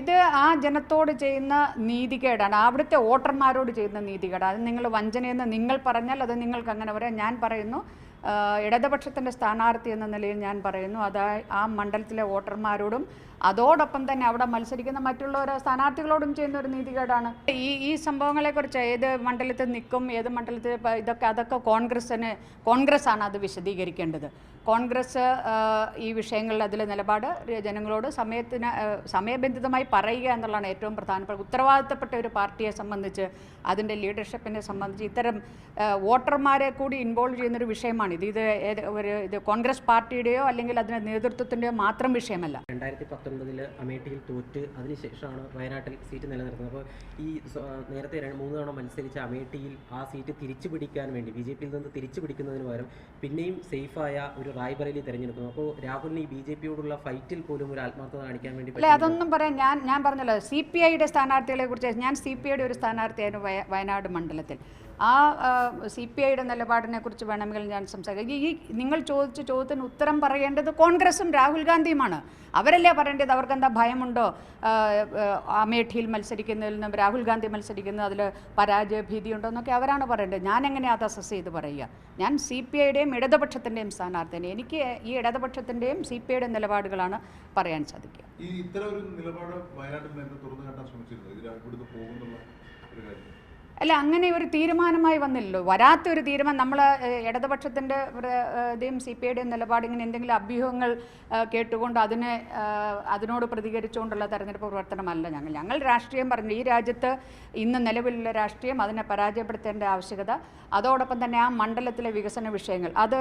ഇത് ആ ജനത്തോട് ചെയ്യുന്ന നീതികേടാണ്. അവിടുത്തെ വോട്ടർമാരോട് ചെയ്യുന്ന നീതികേടാണ്. അത് നിങ്ങൾ വഞ്ചനയെന്ന് നിങ്ങൾ പറഞ്ഞാൽ അത് നിങ്ങൾക്ക് അങ്ങനെ പറയാം. ഞാൻ പറയുന്നു ഇടതുപക്ഷത്തിന്റെ സ്ഥാനാർത്ഥി എന്ന നിലയിൽ ഞാൻ പറയുന്നു അത് ആ മണ്ഡലത്തിലെ വോട്ടർമാരോടും അതോടൊപ്പം തന്നെ അവിടെ മത്സരിക്കുന്ന മറ്റുള്ളവരെ സ്ഥാനാർത്ഥികളോടും ചെയ്യുന്ന ഒരു നീതികേടാണ്. ഈ ഈ സംഭവങ്ങളെക്കുറിച്ച് ഏത് മണ്ഡലത്തിൽ നിൽക്കും ഏത് മണ്ഡലത്തിൽ ഇതൊക്കെ അതൊക്കെ കോൺഗ്രസ്സിന് കോൺഗ്രസ് ആണ് അത് വിശദീകരിക്കേണ്ടത്. കോൺഗ്രസ് ഈ വിഷയങ്ങളിൽ അതിൽ നിലപാട് ജനങ്ങളോട് സമയത്തിന് സമയബന്ധിതമായി പറയുക എന്നുള്ളതാണ് ഏറ്റവും പ്രധാനപ്പെട്ട ഉത്തരവാദിത്തപ്പെട്ട ഒരു പാർട്ടിയെ സംബന്ധിച്ച് അതിന്റെ ലീഡർഷിപ്പിനെ സംബന്ധിച്ച് ഇത്തരം വോട്ടർമാരെ കൂടി ഇൻവോൾവ് ചെയ്യുന്നൊരു വിഷയമാണ്. ഇത് ഇത് ഒരു ഇത് കോൺഗ്രസ് പാർട്ടിയുടെയോ അല്ലെങ്കിൽ അതിന്റെ നേതൃത്വത്തിന്റെയോ മാത്രം വിഷയമല്ല. രണ്ടായിരത്തി പത്തൊൻപതിൽ അമേഠിയിൽ തോറ്റ് അതിനുശേഷമാണ് വയനാട്ടിൽ സീറ്റ് നിലനിർത്തുന്നത്. അപ്പോൾ ഈ നേരത്തെ രണ്ട് മൂന്ന് തവണ മത്സരിച്ച അമേഠിയിൽ ആ സീറ്റ് തിരിച്ചു പിടിക്കാൻ വേണ്ടി ബി ജെ പിയിൽ നിന്ന് തിരിച്ചു പിടിക്കുന്നതിന് പകരം പിന്നെയും സേഫായ ഒരു റായ്ബറേലി തിരഞ്ഞെടുക്കുന്നു. അപ്പോൾ രാഹുലിന് ഈ ബി ജെ പിയോടുള്ള ഫൈറ്റിൽ പോലും ഒരു ആത്മാർത്ഥത കാണിക്കാൻ വേണ്ടി അല്ല അതൊന്നും പറയാൻ ഞാൻ ഞാൻ പറഞ്ഞല്ലോ സി പി ഐയുടെ സ്ഥാനാർത്ഥികളെ കുറിച്ച് ഞാൻ സി പി ഐയുടെ ഒരു സ്ഥാനാർത്ഥിയായിരുന്നു വയനാട് മണ്ഡലത്തിൽ. ആ സി പി ഐയുടെ നിലപാടിനെ കുറിച്ച് വേണമെങ്കിൽ ഞാൻ സംസാരിക്കാം. ഈ- നിങ്ങൾ ചോദിച്ച ചോദ്യത്തിന് ഉത്തരം പറയേണ്ടത് കോൺഗ്രസും രാഹുൽ ഗാന്ധിയുമാണ്. അവരല്ലേ പറയേണ്ടത്? അവർക്ക് എന്താ ഭയമുണ്ടോ അമേഠിയിൽ മത്സരിക്കുന്നതിൽ നിന്നും രാഹുൽ ഗാന്ധി മത്സരിക്കുന്നത് അതിൽ പരാജയ ഭീതിയുണ്ടോ എന്നൊക്കെ അവരാണ് പറയേണ്ടത്. ഞാൻ എങ്ങനെ അത് അസസ് ചെയ്ത് പറയുക? ഞാൻ സി പി ഐയുടെയും ഇടതുപക്ഷത്തിന്റെയും സ്ഥാനാർത്ഥിനെ എനിക്ക് ഈ ഇടതുപക്ഷത്തിന്റെയും സി പി ഐയുടെ നിലപാടുകളാണ് പറയാൻ സാധിക്കുക. ഈ ഇത്തരം ഒരു നിലപാട് വയനാട്ടിൽ നിന്ന് തുറന്നു കാട്ടാൻ ശ്രമിച്ചിരുന്നു? ഇവിടുന്ന് പോകുന്നുള്ള ഒരു കാര്യം. അല്ല അങ്ങനെ ഒരു തീരുമാനമായി വന്നില്ലല്ലോ. വരാത്ത ഒരു തീരുമാനം നമ്മൾ ഇടതുപക്ഷത്തിന്റെ ഇതേയും സി പി ഐയുടെയും നിലപാട് ഇങ്ങനെ എന്തെങ്കിലും അഭ്യൂഹങ്ങൾ കേട്ടുകൊണ്ട് അതിനെ അതിനോട് പ്രതികരിച്ചുകൊണ്ടുള്ള തെരഞ്ഞെടുപ്പ് പ്രവർത്തനമല്ല ഞങ്ങൾ. ഞങ്ങൾ രാഷ്ട്രീയം പറഞ്ഞു. ഈ രാജ്യത്ത് ഇന്ന് നിലവിലുള്ള രാഷ്ട്രീയം അതിനെ പരാജയപ്പെടുത്തേണ്ട ആവശ്യകത അതോടൊപ്പം തന്നെ ആ മണ്ഡലത്തിലെ വികസന വിഷയങ്ങൾ അത്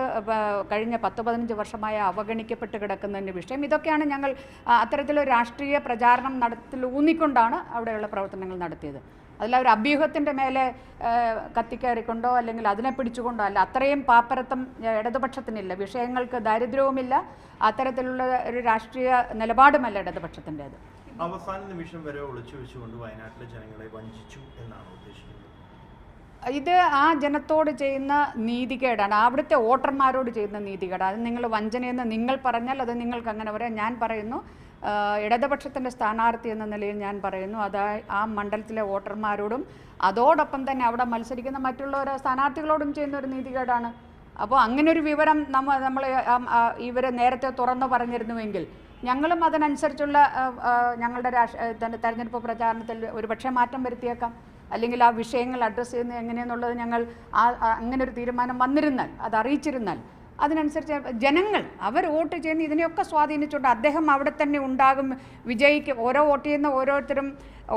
കഴിഞ്ഞ പത്ത് പതിനഞ്ച് വർഷമായി അവഗണിക്കപ്പെട്ട് കിടക്കുന്നതിന്റെ വിഷയം ഇതൊക്കെയാണ് ഞങ്ങൾ അത്തരത്തിലൊരു രാഷ്ട്രീയ പ്രചാരണം നടത്തിലൂന്നിക്കൊണ്ടാണ് അവിടെയുള്ള പ്രവർത്തനങ്ങൾ നടത്തിയത്. അതിൽ അവർ അഭ്യൂഹത്തിന്റെ മേലെ കത്തിക്കയറിക്കൊണ്ടോ അല്ലെങ്കിൽ അതിനെ പിടിച്ചുകൊണ്ടോ അല്ല അത്രയും പാപ്പരത്വം ഇടതുപക്ഷത്തിനില്ല. വിഷയങ്ങൾക്ക് ദാരിദ്ര്യവുമില്ല. അത്തരത്തിലുള്ള ഒരു രാഷ്ട്രീയ നിലപാടുമല്ല ഇടതുപക്ഷത്തിന്റേത്. അവസാന നിമിഷം വരെ ഒളിച്ചു വെച്ചുകൊണ്ട് വയനാട്ടിലെ ജനങ്ങളെ വഞ്ചിച്ചു എന്നാണ് ഉദ്ദേശിക്കുന്നത്. ഇത് ആ ജനത്തോട് ചെയ്യുന്ന നീതികേടാണ്. അവിടുത്തെ വോട്ടർമാരോട് ചെയ്യുന്ന നീതികേടാണ്. അത് നിങ്ങൾ വഞ്ചനയെന്ന് നിങ്ങൾ പറഞ്ഞാൽ അത് നിങ്ങൾക്ക് അങ്ങനെ പറയാം. ഞാൻ പറയുന്നു ഇടതുപക്ഷത്തിന്റെ സ്ഥാനാർത്ഥി എന്ന നിലയിൽ ഞാൻ പറയുന്നു. അത് ആ മണ്ഡലത്തിലെ വോട്ടർമാരോടും അതോടൊപ്പം തന്നെ അവിടെ മത്സരിക്കുന്ന മറ്റുള്ള സ്ഥാനാർത്ഥികളോടും ചെയ്യുന്ന ഒരു നീതികേടാണ്. അപ്പോൾ അങ്ങനെ ഒരു വിവരം നമ്മ നമ്മൾ ഇവർ നേരത്തെ തുറന്നു പറഞ്ഞിരുന്നുവെങ്കിൽ ഞങ്ങളും അതിനനുസരിച്ചുള്ള ഞങ്ങളുടെ രാഷ്ട്ര തെരഞ്ഞെടുപ്പ് പ്രചാരണത്തിൽ ഒരുപക്ഷെ മാറ്റം വരുത്തിയേക്കാം. അല്ലെങ്കിൽ ആ വിഷയങ്ങൾ അഡ്രസ്സ് ചെയ്യുന്നത് എങ്ങനെയെന്നുള്ളത് ഞങ്ങൾ ആ- അങ്ങനെ ഒരു തീരുമാനം വന്നിരുന്നാൽ അത് അറിയിച്ചിരുന്നാൽ അതിനനുസരിച്ച് ജനങ്ങൾ അവർ വോട്ട് ചെയ്യുന്ന ഇതിനെയൊക്കെ സ്വാധീനിച്ചുകൊണ്ട് അദ്ദേഹം അവിടെ തന്നെ ഉണ്ടാകും വിജയിക്കും ഓരോ വോട്ട് ചെയ്യുന്ന ഓരോരുത്തരും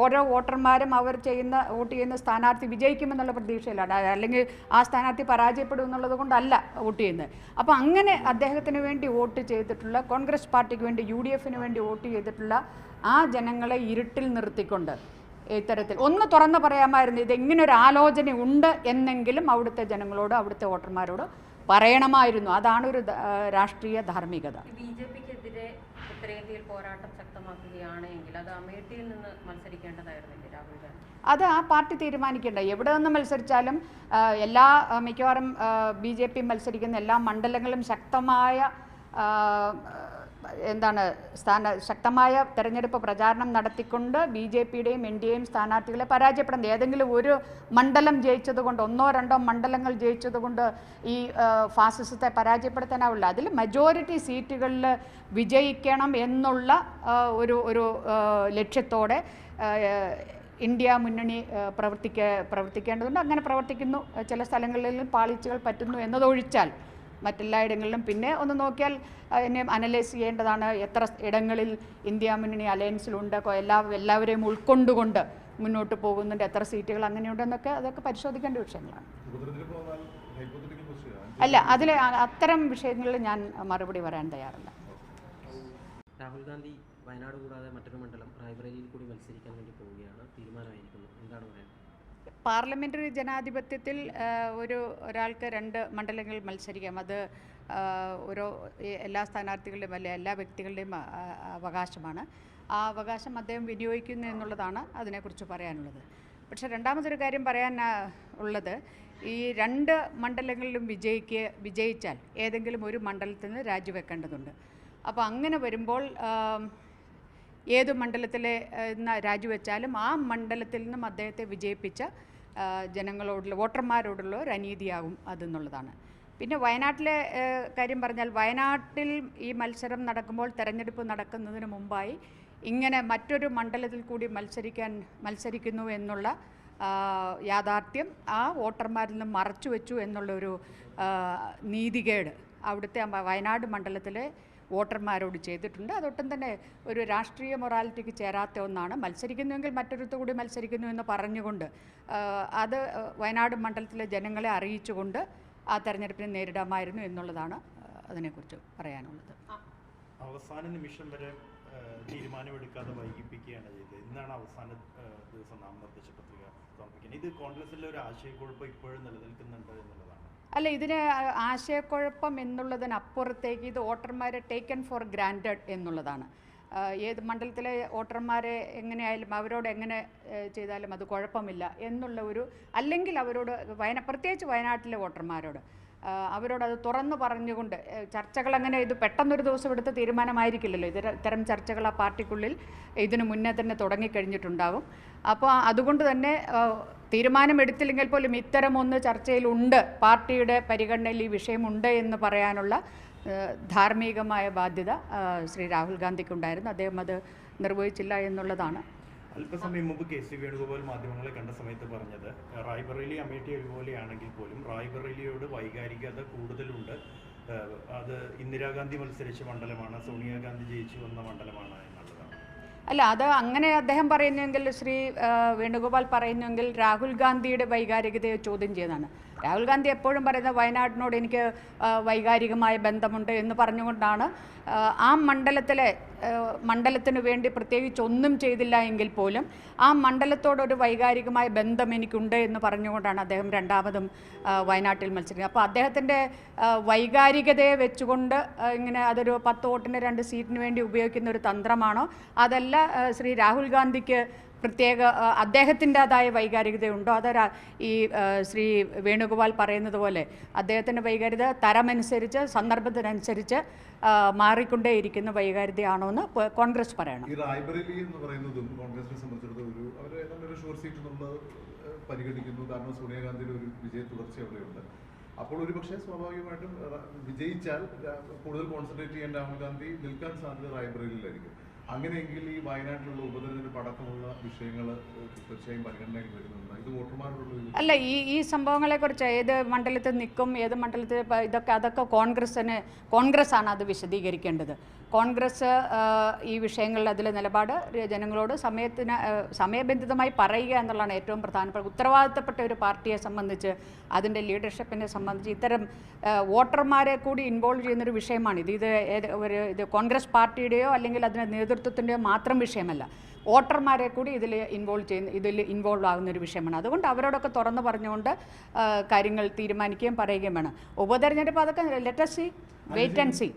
ഓരോ വോട്ടർമാരും അവർ ചെയ്യുന്ന വോട്ട് ചെയ്യുന്ന സ്ഥാനാർത്ഥി വിജയിക്കുമെന്നുള്ള പ്രതീക്ഷയിലാണ്. അല്ലെങ്കിൽ ആ സ്ഥാനാർത്ഥി പരാജയപ്പെടും എന്നുള്ളത് കൊണ്ടല്ല വോട്ട് ചെയ്യുന്നത്. അപ്പോൾ അങ്ങനെ അദ്ദേഹത്തിന് വേണ്ടി വോട്ട് ചെയ്തിട്ടുള്ള കോൺഗ്രസ് പാർട്ടിക്ക് വേണ്ടി യു ഡി എഫിന് വേണ്ടി വോട്ട് ചെയ്തിട്ടുള്ള ആ ജനങ്ങളെ ഇരുട്ടിൽ നിർത്തിക്കൊണ്ട് ഇത്തരത്തിൽ ഒന്ന് തുറന്നു പറയാമായിരുന്നു ഇത് ഇങ്ങനെ ഒരു ആലോചന ഉണ്ട് എന്നെങ്കിലും അവിടുത്തെ ജനങ്ങളോട് അവിടുത്തെ വോട്ടർമാരോട് പറയണമായിരുന്നു. അതാണ് ഒരു രാഷ്ട്രീയ ധാർമ്മികത. ബി ജെ പിക്കെതിരെ ഉത്തരേന്ത്യയിൽ പോരാട്ടം ശക്തമാക്കുകയാണ് എങ്കിൽ അത് അമേഠിയിൽ നിന്ന് മത്സരിക്കേണ്ടതായിരുന്നില്ലേ രാഹുൽ ഗാന്ധി. അത് ആ പാർട്ടി തീരുമാനിക്കേണ്ട. എവിടെ നിന്ന് മത്സരിച്ചാലും എല്ലാ മിക്കവാറും ബി ജെ പി മത്സരിക്കുന്ന എല്ലാ മണ്ഡലങ്ങളും ശക്തമായ എന്താണ് സ്ഥാന ശക്തമായ തെരഞ്ഞെടുപ്പ് പ്രചാരണം നടത്തിക്കൊണ്ട് ബി ജെ പിയുടെയും എൻ ഡി എയും സ്ഥാനാർത്ഥികളെ പരാജയപ്പെടുന്നത്. ഏതെങ്കിലും ഒരു മണ്ഡലം ജയിച്ചതുകൊണ്ട് ഒന്നോ രണ്ടോ മണ്ഡലങ്ങൾ ജയിച്ചതുകൊണ്ട് ഈ ഫാസിസത്തെ പരാജയപ്പെടുത്താനാവില്ല. അതിൽ മെജോറിറ്റി സീറ്റുകളിൽ വിജയിക്കണം എന്നുള്ള ഒരു ഒരു ലക്ഷ്യത്തോടെ ഇന്ത്യ മുന്നണി പ്രവർത്തിക്ക പ്രവർത്തിക്കേണ്ടതുണ്ട്. അങ്ങനെ പ്രവർത്തിക്കുന്നു. ചില സ്ഥലങ്ങളിൽ പാളിച്ചകൾ പറ്റുന്നു എന്നതൊഴിച്ചാൽ മറ്റെല്ലായിടങ്ങളിലും. പിന്നെ ഒന്ന് നോക്കിയാൽ എന്നെ അനലൈസ് ചെയ്യേണ്ടതാണ് എത്ര ഇടങ്ങളിൽ ഇന്ത്യ മുന്നണി അലയൻസിലുണ്ട് എല്ലാ എല്ലാവരെയും ഉൾക്കൊണ്ടുകൊണ്ട് മുന്നോട്ട് പോകുന്നുണ്ട് എത്ര സീറ്റുകൾ അങ്ങനെയുണ്ടെന്നൊക്കെ അതൊക്കെ പരിശോധിക്കേണ്ട വിഷയങ്ങളാണ്. അല്ല അതിൽ അത്തരം വിഷയങ്ങളിൽ ഞാൻ മറുപടി പറയാൻ തയ്യാറല്ല. രാഹുൽ ഗാന്ധി വയനാട് കൂടാതെ മറ്റൊരു മണ്ഡലം റായ്ബറേലിയിൽ കൂടി മത്സരിക്കാൻ വേണ്ടി പോവുകയാണ്. തീരുമാനമായിരിക്കുന്നു. എന്താണ് പറയുന്നത് പാർലമെന്ററി ജനാധിപത്യത്തിൽ ഒരു ഒരാൾക്ക് രണ്ട് മണ്ഡലങ്ങളിൽ മത്സരിക്കാം. അത് ഓരോ എല്ലാ സ്ഥാനാർത്ഥികളുടെയും അല്ലെ എല്ലാ വ്യക്തികളുടെയും അവകാശമാണ്. ആ അവകാശം അദ്ദേഹം വിനിയോഗിക്കുന്നു എന്നുള്ളതാണ് അതിനെക്കുറിച്ച് പറയാനുള്ളത്. പക്ഷേ രണ്ടാമതൊരു കാര്യം പറയാൻ ഉള്ളത് ഈ രണ്ട് മണ്ഡലങ്ങളിലും വിജയിക്ക് വിജയിച്ചാൽ ഏതെങ്കിലും ഒരു മണ്ഡലത്തിൽ നിന്ന് രാജിവെക്കേണ്ടതുണ്ട്. അപ്പോൾ അങ്ങനെ വരുമ്പോൾ ഏത് മണ്ഡലത്തിലെ രാജിവെച്ചാലും ആ മണ്ഡലത്തിൽ നിന്നും അദ്ദേഹത്തെ വിജയിപ്പിച്ച ജനങ്ങളോടുള്ള വോട്ടർമാരോടുള്ള ഒരു അനീതിയാകും അതെന്നുള്ളതാണ്. പിന്നെ വയനാട്ടിലെ കാര്യം പറഞ്ഞാൽ വയനാട്ടിൽ ഈ മത്സരം നടക്കുമ്പോൾ തെരഞ്ഞെടുപ്പ് നടക്കുന്നതിന് മുമ്പായി ഇങ്ങനെ മറ്റൊരു മണ്ഡലത്തിൽ കൂടി മത്സരിക്കാൻ മത്സരിക്കുന്നു എന്നുള്ള യാഥാർത്ഥ്യം ആ വോട്ടർമാരിൽ നിന്ന് മറച്ചു വെച്ചു എന്നുള്ളൊരു നീതികേട് അവിടുത്തെ വയനാട് മണ്ഡലത്തിലെ വോട്ടർമാരോട് ചെയ്തിട്ടുണ്ട്. അതൊട്ടും തന്നെ ഒരു രാഷ്ട്രീയ മൊറാലിറ്റിക്ക് ചേരാത്ത ഒന്നാണ്. മത്സരിക്കുന്നുവെങ്കിൽ മറ്റൊരുത്തു കൂടി മത്സരിക്കുന്നു എന്ന് പറഞ്ഞുകൊണ്ട് അത് വയനാട് മണ്ഡലത്തിലെ ജനങ്ങളെ അറിയിച്ചുകൊണ്ട് ആ തെരഞ്ഞെടുപ്പിനെ നേരിടാമായിരുന്നു എന്നുള്ളതാണ് അതിനെക്കുറിച്ച് പറയാനുള്ളത്. അവസാന നിമിഷം വരെ തീരുമാനമെടുക്കാതെ വൈകിപ്പിക്കുകയാണ് ചെയ്തത്. ഇന്നാണ് അവസാന ദിവസം നാമനിർദ്ദേശ പത്രിക സമർപ്പിക്കുന്നത്. ഇത് കോൺഗ്രസിലെ ഒരു ആശയക്കുഴപ്പം ഇപ്പോഴും നിലനിൽക്കുന്നുണ്ട് എന്നുള്ളതാണ്. അല്ല ഇതിന് ആശയക്കുഴപ്പം എന്നുള്ളതിനപ്പുറത്തേക്ക് ഇത് വോട്ടർമാരെ ടേക്കൺ ഫോർ ഗ്രാൻഡഡ് എന്നുള്ളതാണ്. ഏത് മണ്ഡലത്തിലെ വോട്ടർമാരെ എങ്ങനെയായാലും അവരോട് എങ്ങനെ ചെയ്താലും അത് കുഴപ്പമില്ല എന്നുള്ള ഒരു അല്ലെങ്കിൽ അവരോട് വയന പ്രത്യേകിച്ച് വയനാട്ടിലെ വോട്ടർമാരോട് അവരോടത് തുറന്നു പറഞ്ഞുകൊണ്ട് ചർച്ചകൾ അങ്ങനെ ഇത് പെട്ടെന്നൊരു ദിവസം എടുത്ത തീരുമാനമായിരിക്കില്ലല്ലോ. ഇത്തരം ഇത്തരം ചർച്ചകൾ ആ പാർട്ടിക്കുള്ളിൽ ഇതിനു മുന്നേ തന്നെ തുടങ്ങിക്കഴിഞ്ഞിട്ടുണ്ടാകും അപ്പോൾ അതുകൊണ്ട് തന്നെ തീരുമാനമെടുത്തില്ലെങ്കിൽ പോലും ഇത്തരമൊന്ന് ചർച്ചയിലുണ്ട്. പാർട്ടിയുടെ പരിഗണനയിൽ ഈ വിഷയമുണ്ട് എന്ന് പറയാനുള്ള ധാർമ്മികമായ ബാധ്യത ശ്രീ രാഹുൽ ഗാന്ധിക്ക് ഉണ്ടായിരുന്നു അദ്ദേഹം അത് നിർവഹിച്ചില്ല എന്നുള്ളതാണ്. അല്പസമയം മുമ്പ് കെ സി വേണുഗോപാൽ മാധ്യമങ്ങളെ കണ്ട സമയത്ത് പറഞ്ഞത് റായ്ബറേലി അമേഠി ഒരുപോലെയാണെങ്കിൽ പോലും റായ്ബറേലിയോട് വൈകാരികത കൂടുതലുണ്ട്. അത് ഇന്ദിരാഗാന്ധി മത്സരിച്ച മണ്ഡലമാണ് സോണിയാഗാന്ധി ജയിച്ചു വന്ന മണ്ഡലമാണ്. അല്ല അത് അങ്ങനെ അദ്ദേഹം പറയുന്നെങ്കിൽ ശ്രീ വേണുഗോപാൽ പറയുന്നെങ്കിൽ രാഹുൽ ഗാന്ധിയുടെ വൈകാരികതയെ ചോദ്യം ചെയ്താണ് രാഹുൽ ഗാന്ധി എപ്പോഴും പറയുന്നത് വയനാടിനോട് എനിക്ക് വൈകാരികമായ ബന്ധമുണ്ട് എന്ന് പറഞ്ഞുകൊണ്ടാണ് ആ, മണ്ഡലത്തിലെ മണ്ഡലത്തിന് വേണ്ടി പ്രത്യേകിച്ച് ഒന്നും ചെയ്തില്ല എങ്കിൽ പോലും ആ മണ്ഡലത്തോടൊരു വൈകാരികമായ ബന്ധം എനിക്കുണ്ട് എന്ന് പറഞ്ഞുകൊണ്ടാണ് അദ്ദേഹം രണ്ടാമതും വയനാട്ടിൽ മത്സരിക്കുന്നത്. അപ്പോൾ അദ്ദേഹത്തിന്റെ വൈകാരികതയെ വെച്ചുകൊണ്ട് ഇങ്ങനെ അതൊരു പത്ത് വോട്ടിന് രണ്ട് സീറ്റിന് വേണ്ടി ഉപയോഗിക്കുന്ന ഒരു തന്ത്രമാണോ? അതല്ല ശ്രീ രാഹുൽ ഗാന്ധിക്ക് പ്രത്യേക അദ്ദേഹത്തിന്റെതായ വൈകാരികതയുണ്ടോ? അതൊരു ഈ ശ്രീ വേണുഗോപാൽ പറയുന്നത് പോലെ അദ്ദേഹത്തിന്റെ വൈകാരികത തരമനുസരിച്ച് സന്ദർഭത്തിനനുസരിച്ച് മാറിക്കൊണ്ടേയിരിക്കുന്ന വൈകാരികതയാണോ എന്ന് കോൺഗ്രസ് പറയണം. ഈ റായ്ബറേലി എന്ന് പറയുന്നതും കോൺഗ്രസിനെ സംബന്ധിച്ചിടത്തോളം ഒരു ഏതാണ്ട് ഒരു ഷുവർ സീറ്റ് നമ്മൾ പരിഗണിക്കുന്നു. കാരണം സോണിയാഗാന്ധിയുടെ ഒരു വിജയ തുടർച്ച അവിടെയുണ്ട്. അപ്പോൾ ഒരു പക്ഷേ സ്വാഭാവികമായിട്ടും വിജയിച്ചാൽ കൂടുതൽ കോൺസെൻട്രേറ്റ് ചെയ്യാൻ രാഹുൽ ഗാന്ധി നിൽക്കാൻ സാധ്യത റായ്ബറേലിയിലായിരിക്കും. അങ്ങനെയെങ്കിൽ ഈ വയനാട്ടിലുള്ള ഉപതെരഞ്ഞെടുപ്പ് അടക്കമുള്ള വിഷയങ്ങൾ തീർച്ചയായും പരിഗണനയിൽ വരുന്നുണ്ട്. ഇത് വോട്ടർമാരോടുള്ള അല്ല ഈ ഈ സംഭവങ്ങളെക്കുറിച്ച് ഏത് മണ്ഡലത്തിൽ നിൽക്കും ഏത് മണ്ഡലത്തിൽ ഇതൊക്കെ അതൊക്കെ കോൺഗ്രസ്സിന് കോൺഗ്രസ് ആണ് അത് വിശദീകരിക്കേണ്ടത്. കോൺഗ്രസ് ഈ വിഷയങ്ങളിൽ അതിൽ നിലപാട് ജനങ്ങളോട് സമയത്തിന് സമയബന്ധിതമായി പറയുക എന്നുള്ളതാണ് ഏറ്റവും പ്രധാനപ്പെട്ട ഉത്തരവാദിത്തപ്പെട്ട ഒരു പാർട്ടിയെ സംബന്ധിച്ച് അതിന്റെ ലീഡർഷിപ്പിനെ സംബന്ധിച്ച് ഇത്തരം വോട്ടർമാരെ കൂടി ഇൻവോൾവ് ചെയ്യുന്നൊരു വിഷയമാണ് ഇത് ഇത് ഒരു ഇത് കോൺഗ്രസ് പാർട്ടിയുടെയോ അല്ലെങ്കിൽ അതിന്റെ നേതൃത്വത്തിന്റെയോ മാത്രം വിഷയമല്ല വോട്ടർമാരെ കൂടി ഇതിൽ ഇൻവോൾവ് ചെയ്യുന്ന ഇതിൽ ഇൻവോൾവ് ആകുന്ന ഒരു വിഷയമാണ്. അതുകൊണ്ട് അവരോടൊക്കെ തുറന്നു പറഞ്ഞുകൊണ്ട് കാര്യങ്ങൾ തീരുമാനിക്കുകയും പറയുകയും വേണം. ഉപതെരഞ്ഞെടുപ്പ് അതൊക്കെ let's see wait and see